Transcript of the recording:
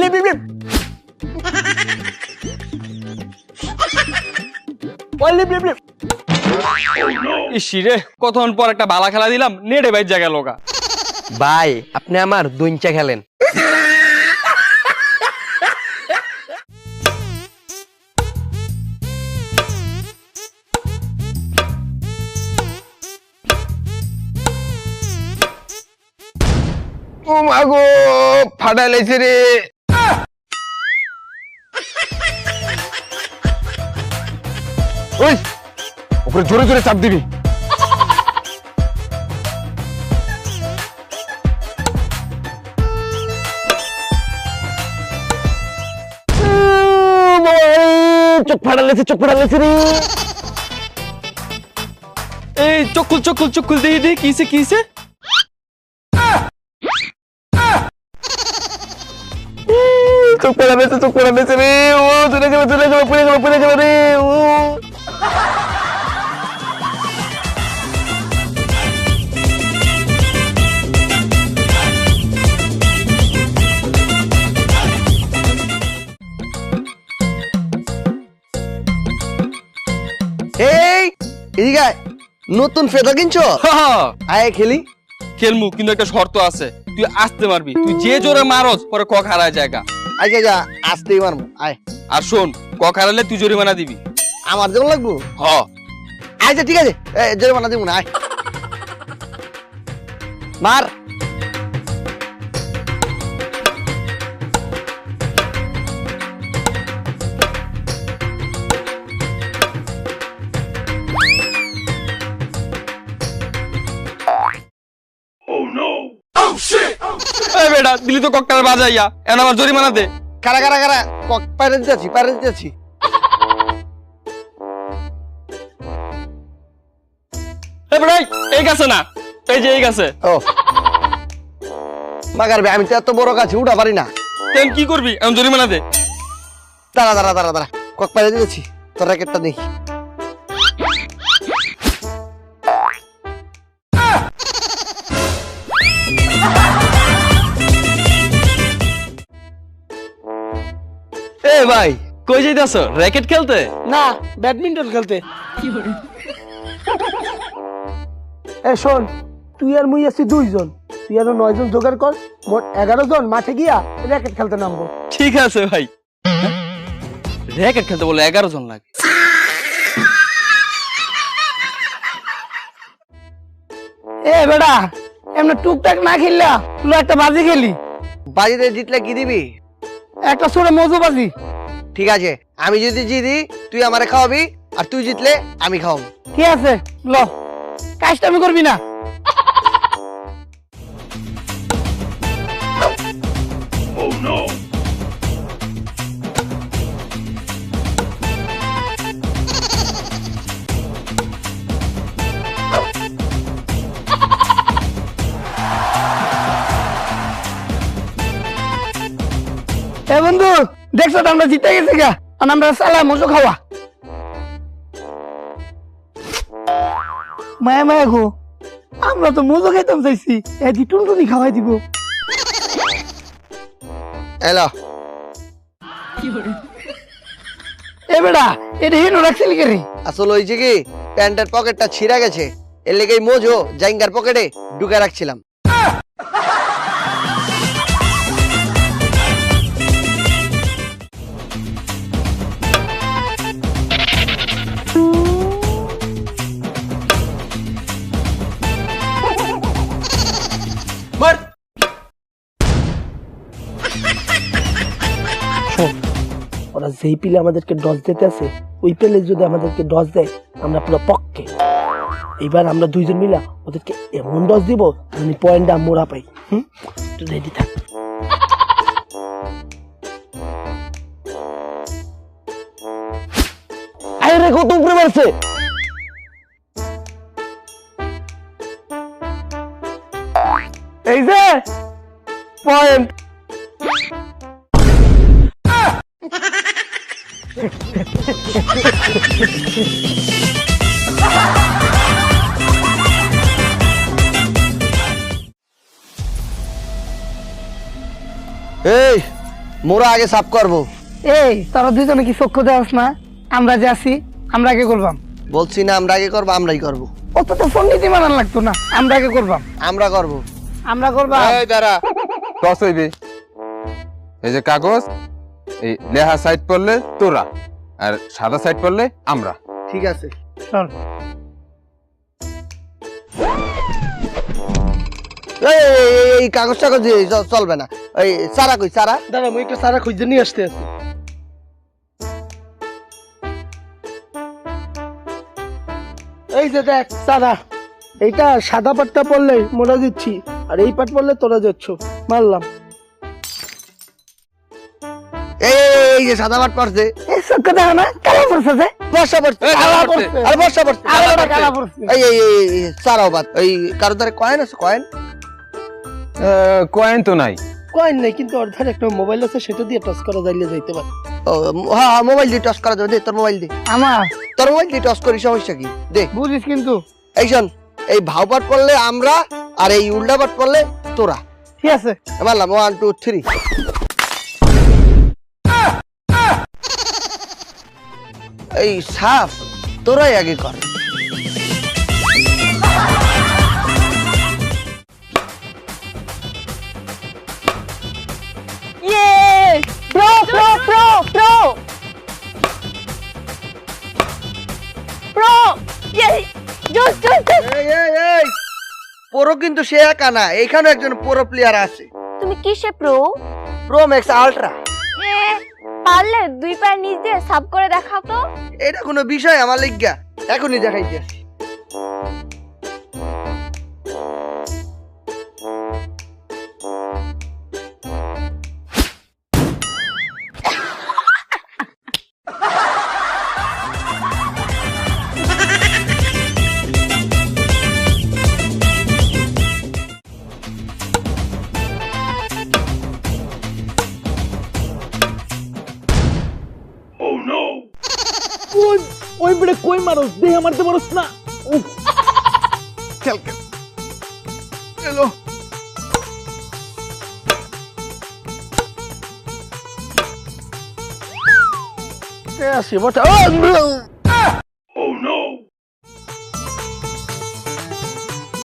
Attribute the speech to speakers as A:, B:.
A: Lip লিপ ওই লিপ লিপ লিপ
B: ইসি রে কতক্ষণ পর একটা বালা খেলা দিলাম নেড়ে বাইর জায়গা লোকা
A: ভাই আপনি আমার দইঞ্চা খেলেন।
C: ও মাগো ফাটা লেছে রে। ওই ওপরে জোরে জোরে চাপ দিবি।
A: চোখ ফাটা লেছে চোখ ফাটা লেছে রে।
B: এই চকুল চকুল চকুল দিয়ে দিয়ে কিসে কিসে?
A: চোখ ফাটা লেছে চোখ ফাটা লেছে রে। ও চলে গেল চলে গেল পড়ে গেল পড়ে গেল রে। ও। এই এদিকে নতুন ফেদা কিনছো? আয় খেলি।
B: খেলমু কিন্তু একটা শর্ত আছে। তুই আসতে মারবি তুই যে জোরে মারস পরে কক হারায় জায়গা।
A: আচ্ছা যা আসতেই মারবো। আয়।
B: আর শোন কক হারালে তুই জরিমানা দিবি।
A: আমার যেমন লাগবো?
B: হ।
A: আচ্ছা ঠিক আছে। এ, জরিমানা দিব না আয়। মার।
B: বেটা দিলি তো ককটার বাজাইয়া। এখন আমার জরিমানা দে।
A: কারা কারা কারা? কক পাইরে দিতেছি পাইরে দিতেছি
B: এই বেটা এই, এই গাছে না এই যে এই গাছে।
A: ও। মাগার বে, আমি তো এত বড় গাছে উঠা পারি না।
B: তেন কি করবি? এখন জরিমানা দে।
A: দাঁড়া দাঁড়া দাঁড়া দাঁড়া কক পাইরে দিতেছি তোর র্যাকেটটা দেখি
B: এ ভাই কই যাইতাছ? র্যাকেট খেলতে?
D: না ব্যাডমিন্টন খেলতে। এ শোন তুই আর মুই আছি দুইজন। তুই আরও নয় জন জোগাড় কর মোট এগারো জন মাঠে গিয়া র্যাকেট খেলতে নামবো।
B: ঠিক আছে ভাই। র্যাকেট খেলতে বলে এগারো জন লাগে।
D: এ বেটা এমনি টুকটাক না খেললা তুই একটা বাজি খেলি।
A: বাজিতে জিতলে কি দিবি?
D: একটা ছোট মজু বাজি।
A: ঠিক আছে আমি যদি জিতি তুই আমারে খাওয়াবি আর তুই জিতলে আমি খাওয়াবো।
D: ঠিক আছে ল। কাজটা আমি করবি না। বন্ধু, দেখছ তো আমরা জিতে গেছি গা। আর আমরা সালা মজু খাওয়া। মায়া মায়া গো। আমরা তো মজু খাইতাম চাইছি এদি টুনটুনি খাওয়াই দিব।
A: এলা।
D: এ বেটা এটা হেন রাখছিলি কে রে
A: আসলে হয়েছে কি প্যান্টের পকেটটা ছিঁড়া গেছে এর লেগেই মোজো জাইঙ্গার পকেটে ঢুকে রাখছিলাম।
D: ওরা যেই পিলে আমাদেরকে ডস দিতে আছে, ওই পেলে যদি আমাদেরকে ডস দেয়, আমরা পুরো পক্ষে। এবার আমরা দুইজন মিলা ওদেরকে এমন ডস দিব আমি পয়েন্টটা মোড়া পাই। হুম? রেডি থাক।
A: আরে রে, কত উপরে মারছে?
D: এই
A: মোরা আগে সাফ করব।
E: এই তোরা দুজনে কি চক্ষু দেওয়াস না? আমরা যে আছি আমরা আগে করবাম।
A: বলছি না আমরা আগে করব আমরাই করব।
E: অত তো পন্ডিতি মানান লাগতো না আমরা আগে করবাম।
A: আমরা করব।
E: আমরা করবাম।
C: এই দাঁড়া। টস হইবে। এই যে কাগজ এই লেহা সাইড পড়লে তোরা আর সাদা সাইড পড়লে আমরা।
A: ঠিক আছে।
E: চল।
A: এই, কাগজ টাগজ চলবে না। এই সারা কই সারা
D: আমি একটা সারা খুঁজে নিয়ে আসতে আছি। এই যে দেখ সারা এইটা সাদা পাটটা পড়লে মোড়া দিচ্ছি আর এই পাট পড়লে তোরা যাচ্ছ। মারলাম।
A: এই যে সাদা মাঠ পড়ছে।
E: এই না কালা পড়ছে
A: বর্ষা পড়ছে। কালা
C: কালা
A: পড়ছে।
C: পড়ছে।
A: বর্ষা পড়ছে।
E: আরও কালা পড়ছে।
A: এই এই এই, এই, এই সারাও বাদ। এই কারও দ্বারা কয়েন আছে? কয়েন
C: কয়েন তো নাই।
D: কয়েন নাই কিন্তু ওর ধারে একটা মোবাইল আছে সেটা দিয়ে টাচ করা যাইলে যাইতে পারে।
A: ও হ্যাঁ হ্যাঁ মোবাইল দিয়ে টস করা যাবে। দে তোর মোবাইল দে।
E: আমার?
A: তোর মোবাইল দিয়ে টস করি সমস্যা কি? দে।
E: বুঝিস কিন্তু।
A: এই শোন এই ভাও পাট পড়লে আমরা আর এই উল্টা পাট পড়লে তোরা।
E: ঠিক আছে।
A: ওয়ান টু থ্রি এই সাফ তোরাই আগে কর
F: Yay! Pro, pro, pro, pro! Pro! Just, just, just!
A: পুরো কিন্তু সে একা না এইখানে একজন পুরো প্লেয়ার আছে
F: তুমি কিসে প্রো
A: প্রো ম্যাক্স আলট্রা
F: এ পারলে দুই পায়ের নিচ দিয়ে সাব করে দেখাতো
A: এটা কোনো বিষয় আমার লিগা। এখনই দেখাইতে।
D: মারস দেহ মারতে পারস না
A: খেল খেল এলো
D: আসি বটা